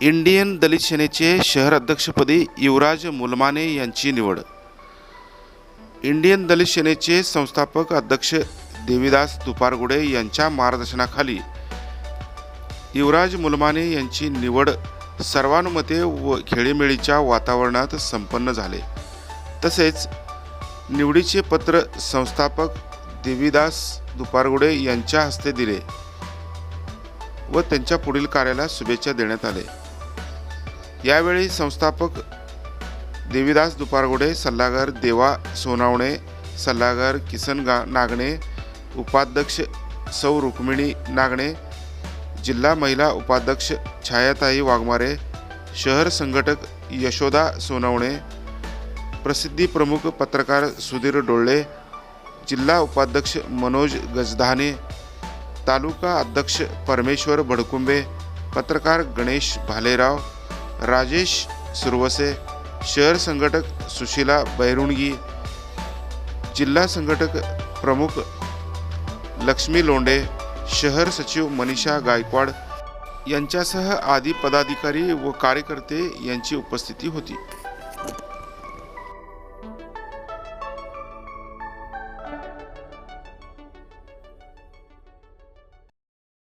Indian दलित सेनेचे शहर अध्यक्षपदी युवराज मुलमाने यांची निवड. इंडियन दलित सेनेचे संस्थापक अध्यक्ष देवीदास तुपारगुडे यांच्या मार्गदर्शनाखाली युवराज मुलमाने यांची निवड सर्वानुमते व खेळीमेळीच्या वातावरणात संपन्न झाले. तसेच निवडीचे पत्र संस्थापक देवीदास दुपारगुडे यांच्या हस्ते दिले व त्यांच्या पुढील कार्याला शुभेच्छा देण्यात आले. यावेळी संस्थापक देवीदास दुपारगुडे सल्लागार देवा सोनावणे सल्लागार किसन गा नागणे उपाध्यक्ष सौ रुक्मिणी नागणे जिल्हा महिला उपाध्यक्ष छायाताई वाघमारे शहर संघटक यशोदा सोनवणे प्रसिद्धी प्रमुख पत्रकार सुधीर डोळे जिल्हा उपाध्यक्ष मनोज गजधाने तालुका अध्यक्ष परमेश्वर भडकुंबे पत्रकार गणेश भालेराव राजेश सुरवसे शहर संघटक सुशीला बैरुणगी जिल्हा संघटक प्रमुख लक्ष्मी लोंडे शहर सचिव मनीषा गायकवाड यांच्यासह आदी पदाधिकारी व कार्यकर्ते यांची उपस्थिती होती.